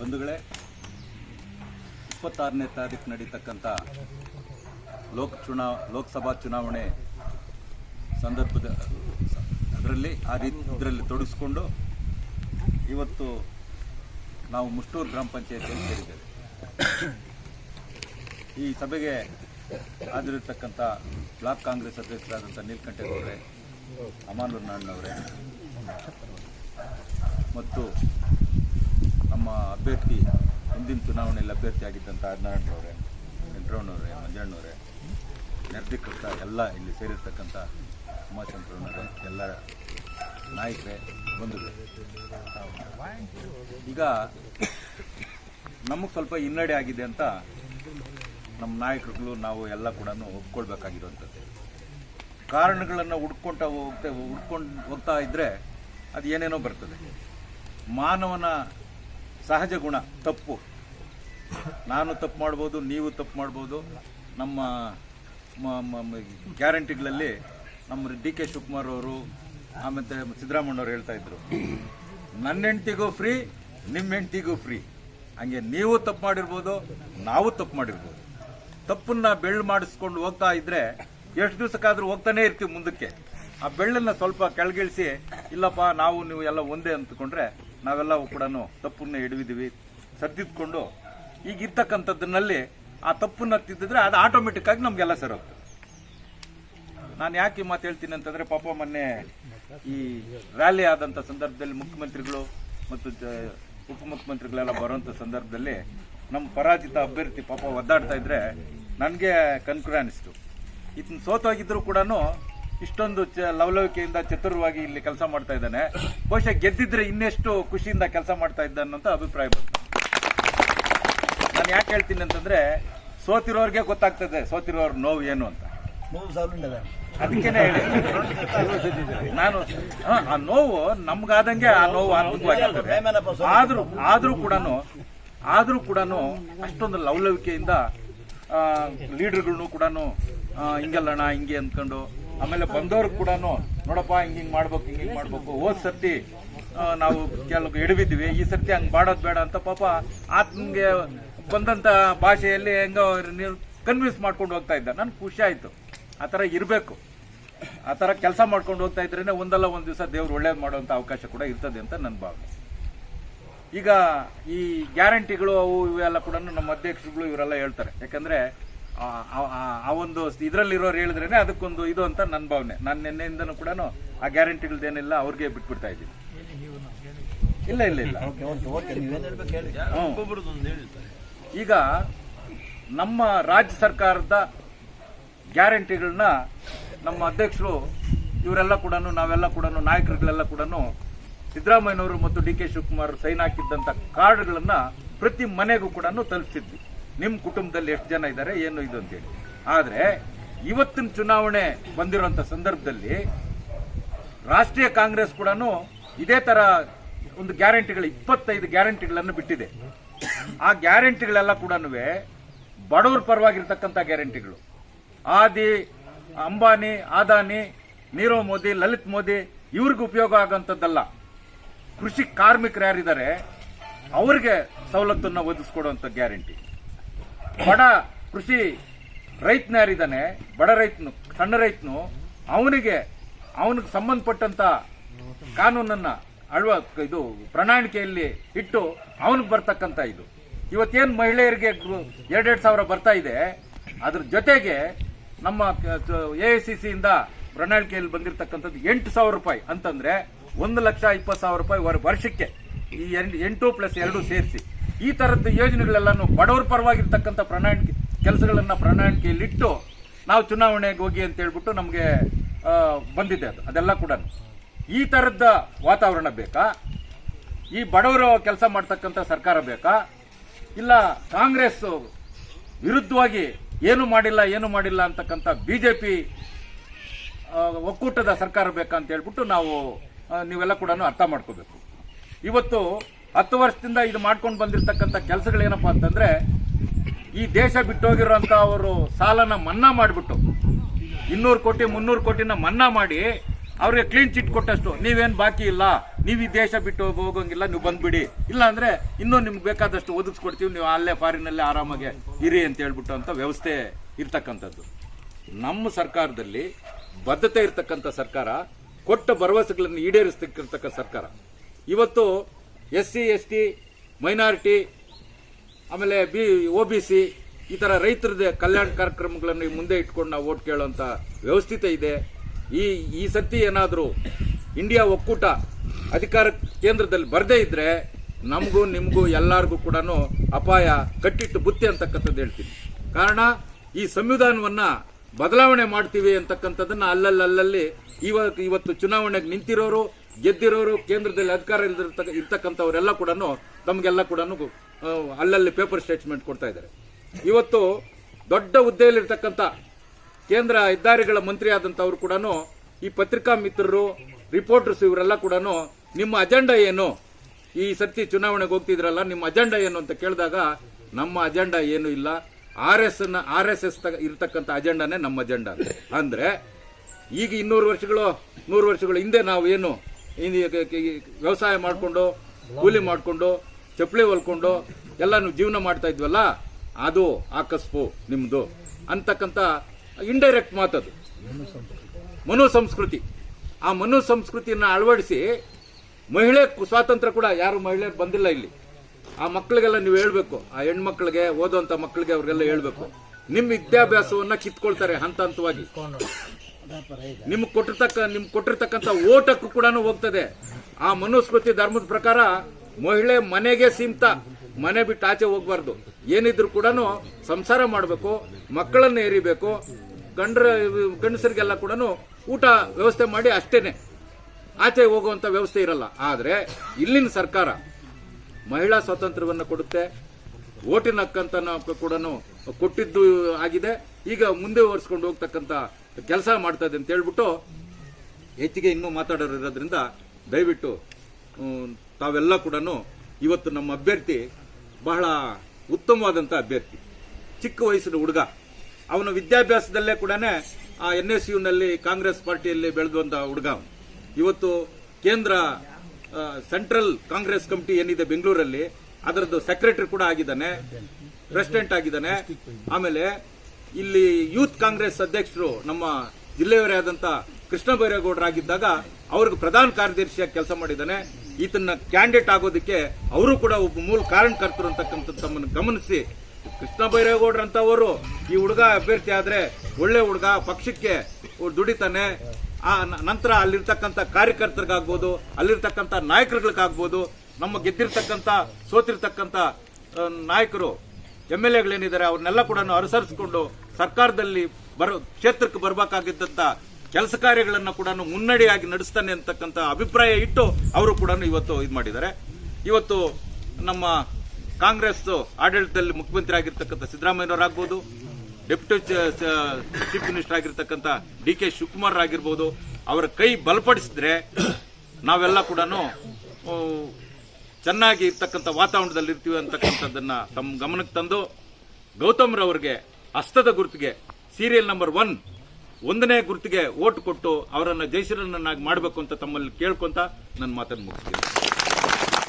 ಬಂಧುಗಳೇ, ಇಪ್ಪತ್ತಾರನೇ ತಾರೀಕು ನಡೀತಕ್ಕಂಥ ಲೋಕ ಚುನಾವ ಲೋಕಸಭಾ ಚುನಾವಣೆ ಸಂದರ್ಭದ, ಅದರಲ್ಲಿ, ಆ ರೀತಿ ಇದರಲ್ಲಿ ತೊಡಗಿಸ್ಕೊಂಡು ಇವತ್ತು ನಾವು ಮುಷ್ಟೂರು ಗ್ರಾಮ ಪಂಚಾಯತಿಯಲ್ಲಿ ಸೇರಿದ್ದೇವೆ. ಈ ಸಭೆಗೆ ಹಾಜರಿರ್ತಕ್ಕಂಥ ಬ್ಲಾಕ್ ಕಾಂಗ್ರೆಸ್ ಅಧ್ಯಕ್ಷರಾದಂಥ ನೀಲಕಂಠೇಗೌಡರೆ ಅಮಾನುರ್ ನಾಣ್ಣವರೇ ಮತ್ತು ಅಭ್ಯರ್ಥಿ ಹಿಂದಿನ ಚುನಾವಣೆಯಲ್ಲಿ ಅಭ್ಯರ್ಥಿಯಾಗಿದ್ದಂಥ ಹದಿನಾರನವರೇ ವೆಂಕಟರಮಣವರೇ ಮಂಜಣ್ಣವರೇ ನಿರ್ಧಿಕೃತ ಎಲ್ಲ ಇಲ್ಲಿ ಸೇರಿರ್ತಕ್ಕಂಥ ಉಮಾಶಂಕರನವರೇ ಎಲ್ಲ ನಾಯಕರೇ ಬಂಧುಗಳೇ. ಈಗ ನಮಗೆ ಸ್ವಲ್ಪ ಹಿನ್ನಡೆ ಆಗಿದೆ ಅಂತ ನಮ್ಮ ನಾಯಕರುಗಳು ನಾವು ಎಲ್ಲ ಕೂಡ ಒಪ್ಕೊಳ್ಬೇಕಾಗಿರುವಂಥದ್ದು. ಕಾರಣಗಳನ್ನು ಹುಡ್ಕೊಂಡ ಹೋಗ್ತಾ, ಹುಡ್ಕೊಂಡು ಹೋಗ್ತಾ ಇದ್ದರೆ ಅದು ಏನೇನೋ ಬರ್ತದೆ. ಮಾನವನ ಸಹಜ ಗುಣ, ತಪ್ಪು. ನಾನು ತಪ್ಪು ಮಾಡ್ಬೋದು, ನೀವು ತಪ್ಪು ಮಾಡ್ಬೋದು. ನಮ್ಮ ಗ್ಯಾರಂಟಿಗಳಲ್ಲಿ ನಮ್ಮ ಡಿ ಕೆ ಶಿವಕುಮಾರ್ ಅವರು, ಆಮೇಲೆ ಸಿದ್ದರಾಮಣ್ಣವ್ರು ಹೇಳ್ತಾ ಇದ್ರು, ನನ್ನ ಹೆಂಡ್ತಿಗೂ ಫ್ರೀ ನಿಮ್ಮ ಹೆಂಡ್ತಿಗೂ ಫ್ರೀ ಹಂಗೆ ನೀವು ತಪ್ಪು ಮಾಡಿರ್ಬೋದು, ನಾವು ತಪ್ಪು ಮಾಡಿರ್ಬೋದು. ತಪ್ಪನ್ನ ಬೆಳ್ಳು ಮಾಡಿಸ್ಕೊಂಡು ಹೋಗ್ತಾ ಇದ್ರೆ ಎಷ್ಟು ದಿವಸಕ್ಕಾದ್ರೂ ಹೋಗ್ತಾನೆ ಇರ್ತೀವಿ ಮುಂದಕ್ಕೆ. ಆ ಬೆಳ್ಳನ್ನ ಸ್ವಲ್ಪ ಕೆಳಗಿಳಿಸಿ, ಇಲ್ಲಪ್ಪ, ನಾವು ನೀವು ಎಲ್ಲ ಒಂದೇ ಅಂದ್ಕೊಂಡ್ರೆ ನಾವೆಲ್ಲ ಕೂಡ ತಪ್ಪನ್ನ ಹಿಡಿದಿದ್ದೀವಿ. ಸರಿದಿದ್ಕೊಂಡು ಈಗ ಇರ್ತಕ್ಕಂಥದ್ದನ್ನಲ್ಲಿ ಆ ತಪ್ಪನ್ನ ತಿದ್ದಿದ್ರೆ ಅದು ಆಟೋಮೆಟಿಕ್ ಆಗಿ ನಮಗೆಲ್ಲ ಸರೋಗ್ತದೆ ನಾನು ಯಾಕೆ ಮಾತು ಹೇಳ್ತೀನಿ ಅಂತಂದ್ರೆ ಪಾಪ ಮೊನ್ನೆ ಈ ರ್ಯಾಲಿ ಆದಂತ ಸಂದರ್ಭದಲ್ಲಿ ಮುಖ್ಯಮಂತ್ರಿಗಳು ಮತ್ತು ಉಪಮುಖ್ಯಮಂತ್ರಿಗಳೆಲ್ಲ ಬರುವಂತ ಸಂದರ್ಭದಲ್ಲಿ ನಮ್ಮ ಪರಾಜಿತ ಅಭ್ಯರ್ಥಿ ಪಾಪ ಒದ್ದಾಡ್ತಾ ಇದ್ರೆ ನನಗೆ ಕನ್ಕುರ ಅನಿಸ್ತು. ಇದನ್ನ ಸೋತೋಗಿದ್ರು ಕೂಡ ಇಷ್ಟೊಂದು ಚ- ಲವಲವಿಕೆಯಿಂದ ಚತುರವಾಗಿ ಇಲ್ಲಿ ಕೆಲಸ ಮಾಡ್ತಾ ಇದ್ದಾನೆ. ಬಹುಶಃ ಗೆದ್ದಿದ್ರೆ ಇನ್ನೆಷ್ಟು ಖುಷಿಯಿಂದ ಕೆಲಸ ಮಾಡ್ತಾ ಇದ್ದ ಅನ್ನೋಂಥ ಅಭಿಪ್ರಾಯ ಬಂತು. ನಾನು ಯಾಕೆ ಹೇಳ್ತೀನಿ ಅಂತಂದ್ರೆ ಸೋತಿರೋರ್ಗೆ ಗೊತ್ತಾಗ್ತದೆ ಸೋತಿರೋರ್ ನೋವು ಏನು ಅಂತ. ಅದಕ್ಕೇನೆ ಹೇಳಿ. ನಾನು ಆ ನೋವು ನಮ್ಗಾದಂಗೆ ಆ ನೋವು ಅನುಭವವಾಗಿರ್ತದೆ ಆದ್ರೂ ಆದ್ರೂ ಕೂಡ ಆದ್ರೂ ಕೂಡ ಅಷ್ಟೊಂದು ಲವಲವಿಕೆಯಿಂದ ಲೀಡರ್ಗಳನ್ನು ಕೂಡ ಹಿಂಗಲ್ಲಣ್ಣ ಹಿಂಗೆ ಅಂದ್ಕೊಂಡು ಆಮೇಲೆ ಬಂದವ್ರಿಗೆ ಕೂಡ ನೋಡಪ್ಪ, ಹಿಂಗ್ ಹಿಂಗ್ ಮಾಡ್ಬೇಕು, ಹಿಂಗ್ ಹಿಂಗ್ ಮಾಡ್ಬೇಕು. ಹೋದ್ ಸರ್ತಿ ನಾವು ಕೆಲವು ಎಡವಿದ್ವಿ ಈ ಸರ್ತಿ ಹಂಗ್ ಮಾಡೋದ್ ಬೇಡ ಅಂತ ಪಾಪ ಆತ್ಮಗೆ ಬಂದಂತ ಭಾಷೆಯಲ್ಲಿ ಹೆಂಗೋ ನೀವು ಕನ್ವಿನ್ಸ್ ಮಾಡ್ಕೊಂಡು ಹೋಗ್ತಾ ಇದ್ದ. ನನ್ಗೆ ಖುಷಿ ಆಯ್ತು. ಆ ಥರ ಇರಬೇಕು. ಆ ಕೆಲಸ ಮಾಡ್ಕೊಂಡು ಹೋಗ್ತಾ ಇದ್ರೇನೆ ಒಂದಲ್ಲ ಒಂದು ದಿವಸ ದೇವ್ರು ಒಳ್ಳೇದು ಮಾಡುವಂತ ಅವಕಾಶ ಕೂಡ ಇರ್ತದೆ ಅಂತ ನನ್ನ ಭಾವನೆ. ಈಗ ಈ ಗ್ಯಾರಂಟಿಗಳು ಅವು ಇವೆಲ್ಲ ಕೂಡ ನಮ್ಮ ಅಧ್ಯಕ್ಷರುಗಳು ಇವರೆಲ್ಲ ಹೇಳ್ತಾರೆ. ಯಾಕಂದ್ರೆ ಆ- ಒಂದು ಇದರಲ್ಲಿರೋರು ಹೇಳಿದ್ರೇನೆ ಅದಕ್ಕೊಂದು ಇದು ಅಂತ ನನ್ನ ಭಾವನೆ. ನಾನು ನಿನ್ನೆಯಿಂದನೂ ಕೂಡ ಆ ಗ್ಯಾರಂಟಿಗಳದ್ದೇನಿಲ್ಲ ಅವ್ರಿಗೆ ಬಿಟ್ಬಿಡ್ತಾ ಇದ್ದೀನಿ. ಇಲ್ಲ ಇಲ್ಲ ಇಲ್ಲ. ಈಗ ನಮ್ಮ ರಾಜ್ಯ ಸರ್ಕಾರದ ಗ್ಯಾರಂಟಿಗಳನ್ನ ನಮ್ಮ ಅಧ್ಯಕ್ಷರು ಇವರೆಲ್ಲ ಕೂಡ ನಾವೆಲ್ಲ ಕೂಡ ನಾಯಕರುಗಳೆಲ್ಲ ಕೂಡ ಸಿದ್ದರಾಮಯ್ಯನವರು ಮತ್ತು ಡಿ ಕೆ ಶಿವಕುಮಾರ್ ಸೈನ್ ಹಾಕಿದ್ದಂತ ಕಾರ್ಡ್ಗಳನ್ನ ಪ್ರತಿ ಮನೆಗೂ ಕೂಡ ತಲುಪಿಸಿದ್ವಿ. ನಿಮ್ಮ ಕುಟುಂಬದಲ್ಲಿ ಎಷ್ಟು ಜನ ಇದ್ದಾರೆ ಏನು ಇದು ಅಂತೇಳಿ. ಆದರೆ ಇವತ್ತಿನ ಚುನಾವಣೆ ಬಂದಿರುವಂತ ಸಂದರ್ಭದಲ್ಲಿ ರಾಷ್ಟ್ರೀಯ ಕಾಂಗ್ರೆಸ್ ಕೂಡ ಇದೇ ತರ ಒಂದು ಗ್ಯಾರಂಟಿಗಳು, ಇಪ್ಪತ್ತೈದು ಗ್ಯಾರಂಟಿಗಳನ್ನು ಬಿಟ್ಟಿದೆ. ಆ ಗ್ಯಾರಂಟಿಗಳೆಲ್ಲ ಕೂಡ ಬಡವ್ರ ಪರವಾಗಿರ್ತಕ್ಕಂಥ ಗ್ಯಾರಂಟಿಗಳು. ಆದಿ, ಅಂಬಾನಿ ಆದಾನಿ ನೀರವ್ ಮೋದಿ, ಲಲಿತ್ ಮೋದಿ, ಇವ್ರಿಗೆ ಉಪಯೋಗ ಆಗೋಂಥದ್ದಲ್ಲ ಕೃಷಿ ಕಾರ್ಮಿಕರು ಯಾರಿದ್ದಾರೆ, ಅವ್ರಿಗೆ ಸವಲತ್ತನ್ನು ಒದಗಿಸ್ಕೊಡುವಂಥ ಗ್ಯಾರಂಟಿ. ಬಡ ಕೃಷಿ ರೈತನ ಯಾರಿದ್ದಾನೆ, ಬಡ ರೈತನು, ಸಣ್ಣ ರೈತನು, ಅವನಿಗೆ ಅವನಿಗೆ ಸಂಬಂಧಪಟ್ಟಂತ ಕಾನೂನನ್ನ ಅಳ್ವ ಇದು ಪ್ರಣಾಳಿಕೆಯಲ್ಲಿ ಇಟ್ಟು ಅವನಿಗೆ ಬರ್ತಕ್ಕಂತ ಇದು. ಇವತ್ತೇನು ಮಹಿಳೆಯರಿಗೆ ಎರಡೆರಡು ಸಾವಿರ ಬರ್ತಾ ಇದೆ, ಅದ್ರ ಜೊತೆಗೆ ನಮ್ಮ ಎ ಐ ಸಿ ಸಿಯಿಂದ ಪ್ರಣಾಳಿಕೆಯಲ್ಲಿ ಬಂದಿರತಕ್ಕಂಥದ್ದು ಎಂಟು ಸಾವಿರ ರೂಪಾಯಿ. ಅಂತಂದ್ರೆ ಒಂದು ಲಕ್ಷ ಇಪ್ಪತ್ತು ಸಾವಿರ ರೂಪಾಯಿ ವರ್- ವರ್ಷಕ್ಕೆ ಈ ಎಂಟು ಪ್ಲಸ್ ಎರಡು ಸೇರಿಸಿ. ಈ ತರದ ಯೋಜನೆಗಳೆಲ್ಲಾನು ಬಡವರ ಪರವಾಗಿರ್ತಕ್ಕಂಥ ಪ್ರಣಾಳಿಕೆ, ಕೆಲಸಗಳನ್ನ ಪ್ರಣಾಳಿಕೆಯಲ್ಲಿಟ್ಟು ನಾವು ಚುನಾವಣೆಗೆ ಹೋಗಿ ಅಂತ ಹೇಳ್ಬಿಟ್ಟು ನಮಗೆ ಬಂದಿದೆ ಅದು. ಅದೆಲ್ಲ ಕೂಡ ಈ ತರದ ವಾತಾವರಣ ಬೇಕಾ? ಈ ಬಡವರು ಕೆಲಸ ಮಾಡ್ತಕ್ಕಂಥ ಸರ್ಕಾರ ಬೇಕಾ? ಇಲ್ಲ ಕಾಂಗ್ರೆಸ್ ವಿರುದ್ಧವಾಗಿ ಏನು ಮಾಡಿಲ್ಲ ಏನು ಮಾಡಿಲ್ಲ ಅಂತಕ್ಕಂಥ ಬಿಜೆಪಿ ಒಕ್ಕೂಟದ ಸರ್ಕಾರ ಬೇಕಾ ಅಂತ ಹೇಳ್ಬಿಟ್ಟು ನಾವು ನೀವೆಲ್ಲ ಕೂಡ ಅರ್ಥ ಮಾಡ್ಕೋಬೇಕು. ಇವತ್ತು ಹತ್ತು ವರ್ಷದಿಂದ ಇದು ಮಾಡ್ಕೊಂಡು ಬಂದಿರತಕ್ಕಂಥ ಕೆಲಸಗಳೇನಪ್ಪ ಅಂತಂದ್ರೆ, ಈ ದೇಶ ಬಿಟ್ಟೋಗಿರೋಂಥ ಅವರು ಸಾಲನ ಮನ್ನಾ ಮಾಡಿಬಿಟ್ಟು, ಇನ್ನೂರು ಕೋಟಿ, ಮುನ್ನೂರು ಕೋಟಿನ ಮನ್ನಾ ಮಾಡಿ ಅವ್ರಿಗೆ ಕ್ಲೀನ್ ಚಿಟ್ ಕೊಟ್ಟಷ್ಟು, ನೀವೇನು ಬಾಕಿ ಇಲ್ಲ, ನೀವು ಈ ದೇಶ ಬಿಟ್ಟು ಹೋಗೋಂಗಿಲ್ಲ, ನೀವು ಬಂದ್ಬಿಡಿ. ಇಲ್ಲ ಅಂದ್ರೆ ಇನ್ನೂ ನಿಮ್ಗೆ ಬೇಕಾದಷ್ಟು ಒದಗಿಸ್ಕೊಡ್ತೀವಿ, ನೀವು ಅಲ್ಲೇ ಫಾರಿನಲ್ಲೇ ಆರಾಮಾಗಿ ಇರಿ ಅಂತ ಹೇಳ್ಬಿಟ್ಟು ಅಂತ ವ್ಯವಸ್ಥೆ ಇರ್ತಕ್ಕಂಥದ್ದು. ನಮ್ಮ ಸರ್ಕಾರದಲ್ಲಿ ಬದ್ಧತೆ ಇರ್ತಕ್ಕಂಥ ಸರ್ಕಾರ, ಕೊಟ್ಟ ಭರವಸೆಗಳನ್ನು ಈಡೇರಿಸ್ತಕ್ಕಂಥ ಸರ್ಕಾರ. ಇವತ್ತು S C S T minority, ಆಮೇಲೆ ಬಿ, ಒ ಬಿ ಸಿ, ಈ ಥರ ರೈತರದ್ದು ಕಲ್ಯಾಣ ಕಾರ್ಯಕ್ರಮಗಳನ್ನು ಮುಂದೆ ಇಟ್ಕೊಂಡು ನಾವು ಓಟ್ ಕೇಳುವಂಥ ವ್ಯವಸ್ಥಿತ ಇದೆ. ಈ ಈ ಸತಿ ಏನಾದರೂ ಇಂಡಿಯಾ ಒಕ್ಕೂಟ ಅಧಿಕಾರ ಕೇಂದ್ರದಲ್ಲಿ ಬರದೇ ಇದ್ದರೆ ನಮಗೂ, ನಿಮಗೂ, ಎಲ್ಲರಿಗೂ ಕೂಡ ಅಪಾಯ, ಕಟ್ಟಿಟ್ಟು ಬುತ್ತಿ ಅಂತಕ್ಕಂಥದ್ದು ಹೇಳ್ತೀನಿ. ಕಾರಣ, ಈ ಸಂವಿಧಾನವನ್ನು ಬದಲಾವಣೆ ಮಾಡ್ತೀವಿ ಅಂತಕ್ಕಂಥದ್ದನ್ನು ಅಲ್ಲಲ್ಲಿ ಇವತ್ತು ಇವತ್ತು ಚುನಾವಣೆಗೆ ನಿಂತಿರೋರು ಗೆದ್ದಿರೋರು ಕೇಂದ್ರದಲ್ಲಿ ಅಧಿಕಾರ ಇರ್ತಕ್ಕಂಥವರೆಲ್ಲ ಕೂಡ ತಮಗೆಲ್ಲ ಕೂಡ ಅಲ್ಲಲ್ಲಿ ಪೇಪರ್ ಸ್ಟೇಟ್ಮೆಂಟ್ ಕೊಡ್ತಾ ಇದ್ದಾರೆ. ಇವತ್ತು ದೊಡ್ಡ ಹುದ್ದೆಯಲ್ಲಿರ್ತಕ್ಕಂಥ ಕೇಂದ್ರ ಹೆದ್ದಾರಿಗಳ ಮಂತ್ರಿ ಆದಂಥವ್ರು ಕೂಡ ಈ ಪತ್ರಿಕಾ ಮಿತ್ರರು, ರಿಪೋರ್ಟರ್ಸ್ ಇವರೆಲ್ಲ ಕೂಡ ನಿಮ್ಮ ಅಜೆಂಡಾ ಏನು? ಈ ಸರ್ತಿ ಚುನಾವಣೆಗೆ ಹೋಗ್ತಿದ್ರಲ್ಲ, ನಿಮ್ಮ ಅಜೆಂಡಾ ಏನು ಅಂತ ಕೇಳಿದಾಗ, ನಮ್ಮ ಅಜೆಂಡಾ ಏನು ಇಲ್ಲ. R S R S S ಇರತಕ್ಕಂಥ ಅಜೆಂಡಾನೇ ನಮ್ಮ ಅಜೆಂಡಾ. ಅಂದ್ರೆ, ಈಗ ಇನ್ನೂರು ವರ್ಷಗಳು, ನೂರು ವರ್ಷಗಳ ಹಿಂದೆ ನಾವು ಏನು ವ್ಯವಸಾಯ ಮಾಡಿಕೊಂಡು, ಕೂಲಿ ಮಾಡಿಕೊಂಡು, ಚಪ್ಪಲಿ ಹೊಲ್ಕೊಂಡು ಎಲ್ಲ ಜೀವನ ಮಾಡ್ತಾ ಇದ್ವಲ್ಲ, ಅದು ಆ ಕಸ್ಬು ನಿಮ್ಮದು ಅಂತಕ್ಕಂಥ ಇಂಡೈರೆಕ್ಟ್ ಮಾತದು ಮನು ಸಂಸ್ಕೃತಿ ಆ ಮನು ಸಂಸ್ಕೃತಿಯನ್ನ ಅಳವಡಿಸಿ ಮಹಿಳೆ ಸ್ವಾತಂತ್ರ್ಯ ಕೂಡ ಯಾರು ಮಹಿಳೆಯರು ಬಂದಿಲ್ಲ ಇಲ್ಲಿ. ಆ ಮಕ್ಕಳಿಗೆಲ್ಲ ನೀವು ಹೇಳಬೇಕು, ಆ ಹೆಣ್ಮಕ್ಳಿಗೆ, ಓದುವಂತ ಮಕ್ಕಳಿಗೆ ಅವ್ರಿಗೆಲ್ಲ ಹೇಳ್ಬೇಕು. ನಿಮ್ಮ ವಿದ್ಯಾಭ್ಯಾಸವನ್ನ ಕಿತ್ಕೊಳ್ತಾರೆ ಹಂತ ಹಂತವಾಗಿ ನಿಮ್ಗೆ ಕೊಟ್ಟಿರ್ತಕ್ಕ ನಿಮ್ ಕೊಟ್ಟಿರ್ತಕ್ಕಂಥ ಓಟಕ್ಕೂ ಕೂಡ ಹೋಗ್ತದೆ. ಆ ಮನುಸ್ಮೃತಿ ಧರ್ಮದ ಪ್ರಕಾರ ಮಹಿಳೆ ಮನೆಗೆ ಸೀಮಿತ, ಮನೆ ಬಿಟ್ಟು ಆಚೆ ಹೋಗ್ಬಾರ್ದು. ಏನಿದ್ರು ಕೂಡ ಸಂಸಾರ ಮಾಡಬೇಕು, ಮಕ್ಕಳನ್ನ ಏರಿಬೇಕು, ಗಂಡ್ರ, ಗಂಡಸರಿಗೆಲ್ಲ ಕೂಡ ಊಟ ವ್ಯವಸ್ಥೆ ಮಾಡಿ ಅಷ್ಟೇನೆ. ಆಚೆ ಹೋಗುವಂತ ವ್ಯವಸ್ಥೆ ಇರಲ್ಲ. ಆದ್ರೆ ಇಲ್ಲಿನ ಸರ್ಕಾರ ಮಹಿಳಾ ಸ್ವಾತಂತ್ರ್ಯವನ್ನು ಕೊಡುತ್ತೆ. ಓಟಿನ ಹಕ್ಕಂತ ಕೂಡ ಕೊಟ್ಟಿದ್ದು ಆಗಿದೆ. ಈಗ ಮುಂದೆ ಹೋಗ್ತಕ್ಕಂಥ ಕೆಲಸ ಮಾಡ್ತಾ ಇದೆ ಅಂತ ಹೇಳ್ಬಿಟ್ಟು ಹೆಚ್ಚಿಗೆ ಇನ್ನೂ ಮಾತಾಡೋರು ಇರೋದ್ರಿಂದ ದಯವಿಟ್ಟು ತಾವೆಲ್ಲ ಕೂಡ ಇವತ್ತು ನಮ್ಮ ಅಭ್ಯರ್ಥಿ ಬಹಳ ಉತ್ತಮವಾದಂಥ ಅಭ್ಯರ್ಥಿ. ಚಿಕ್ಕ ವಯಸ್ಸಿನ ಹುಡುಗ. ಅವನ ವಿದ್ಯಾಭ್ಯಾಸದಲ್ಲೇ ಕೂಡ ಆ ಎನ್ ಎಸ್ ಯುನಲ್ಲಿ ಕಾಂಗ್ರೆಸ್ ಪಾರ್ಟಿಯಲ್ಲಿ ಬೆಳೆದಂತ ಹುಡುಗ ಇವತ್ತು ಕೇಂದ್ರ ಸೆಂಟ್ರಲ್ ಕಾಂಗ್ರೆಸ್ ಕಮಿಟಿ ಏನಿದೆ ಬೆಂಗಳೂರಲ್ಲಿ, ಅದರದ್ದು ಸೆಕ್ರೆಟರಿ ಕೂಡ ಆಗಿದ್ದಾನೆ, ಪ್ರೆಸಿಡೆಂಟ್ ಆಗಿದ್ದಾನೆ. ಆಮೇಲೆ ಇಲ್ಲಿ ಯೂತ್ ಕಾಂಗ್ರೆಸ್ ಅಧ್ಯಕ್ಷರು ನಮ್ಮ ಜಿಲ್ಲೆಯವರೇ ಆದಂತ ಕೃಷ್ಣ ಬೈರೇಗೌಡರಾಗಿದ್ದಾಗ ಅವ್ರಿಗೆ ಪ್ರಧಾನ ಕಾರ್ಯದರ್ಶಿಯಾಗಿ ಕೆಲಸ ಮಾಡಿದ್ದಾನೆ. ಈತನ ಕ್ಯಾಂಡಿಡೇಟ್ ಆಗೋದಕ್ಕೆ ಅವರು ಕೂಡ ಒಬ್ಬ ಮೂಲ ಕಾರಣಕರ್ತರು ಅಂತಕ್ಕಂಥ ತಮ್ಮನ್ನು ಗಮನಿಸಿ. ಕೃಷ್ಣ ಬೈರೇಗೌಡರಂತವರು ಈ ಹುಡುಗ ಅಭ್ಯರ್ಥಿ ಆದ್ರೆ ಒಳ್ಳೆ ಹುಡುಗ, ಪಕ್ಷಕ್ಕೆ ದುಡಿತಾನೆ. ಆ ನಂತರ ಅಲ್ಲಿರ್ತಕ್ಕಂಥ ಕಾರ್ಯಕರ್ತರಿಗಾಗ್ಬೋದು, ಅಲ್ಲಿರ್ತಕ್ಕಂಥ ನಾಯಕರುಗಳಿಗಾಗ್ಬೋದು, ನಮ್ಮ ಗೆದ್ದಿರ್ತಕ್ಕಂಥ, ಸೋತಿರ್ತಕ್ಕಂಥ ನಾಯಕರು ಎಂ ಎಲ್ ಎಗಳೇನಿದ್ದಾರೆ, ಅವ್ರನ್ನೆಲ್ಲ ಕೂಡ ಅನುಸರಿಸಿಕೊಂಡು ಸರ್ಕಾರದಲ್ಲಿ ಬರೋ ಕ್ಷೇತ್ರಕ್ಕೆ ಬರಬೇಕಾಗಿದ್ದಂತ ಕೆಲಸ ಕಾರ್ಯಗಳನ್ನು ಕೂಡ ಮುನ್ನಡೆಯಾಗಿ ನಡೆಸ್ತಾನೆ ಅಂತಕ್ಕಂಥ ಅಭಿಪ್ರಾಯ ಇಟ್ಟು ಅವರು ಕೂಡ ಇವತ್ತು ಇದು ಮಾಡಿದ್ದಾರೆ. ಇವತ್ತು ನಮ್ಮ ಕಾಂಗ್ರೆಸ್ ಆಡಳಿತದಲ್ಲಿ ಮುಖ್ಯಮಂತ್ರಿ ಆಗಿರ್ತಕ್ಕಂಥ ಸಿದ್ದರಾಮಯ್ಯನವರಾಗ್ಬೋದು ಡೆಪ್ಯೂಟಿ ಚೀಫ್ ಮಿನಿಸ್ಟರ್ ಆಗಿರ್ತಕ್ಕಂಥ ಡಿ ಕೆ ಶಿವಕುಮಾರ್ ಆಗಿರ್ಬೋದು, ಅವರ ಕೈ ಬಲಪಡಿಸಿದ್ರೆ ನಾವೆಲ್ಲ ಕೂಡ ಚೆನ್ನಾಗಿ ಇರ್ತಕ್ಕಂಥ ವಾತಾವರಣದಲ್ಲಿ ಇರ್ತೀವಿ ಅಂತಕ್ಕಂಥದ್ದನ್ನ ತಮ್ಮ ಗಮನಕ್ಕೆ ತಂದು ಗೌತಮ್ ರವರಿಗೆ ಹಸ್ತದ ಗುರುತಿಗೆ ಸೀರಿಯಲ್ ನಂಬರ್ ಒನ್ ಒಂದನೇ ಗುರುತಿಗೆ ಓಟ್ ಕೊಟ್ಟು ಅವರನ್ನು ಜೈಸಿರನ್ನಾಗಿ ಮಾಡಬೇಕು ಅಂತ ತಮ್ಮಲ್ಲಿ ಕೇಳ್ಕೊಂತ ನನ್ನ ಮಾತನ್ನು ಮುಗಿಸ್ತೀನಿ.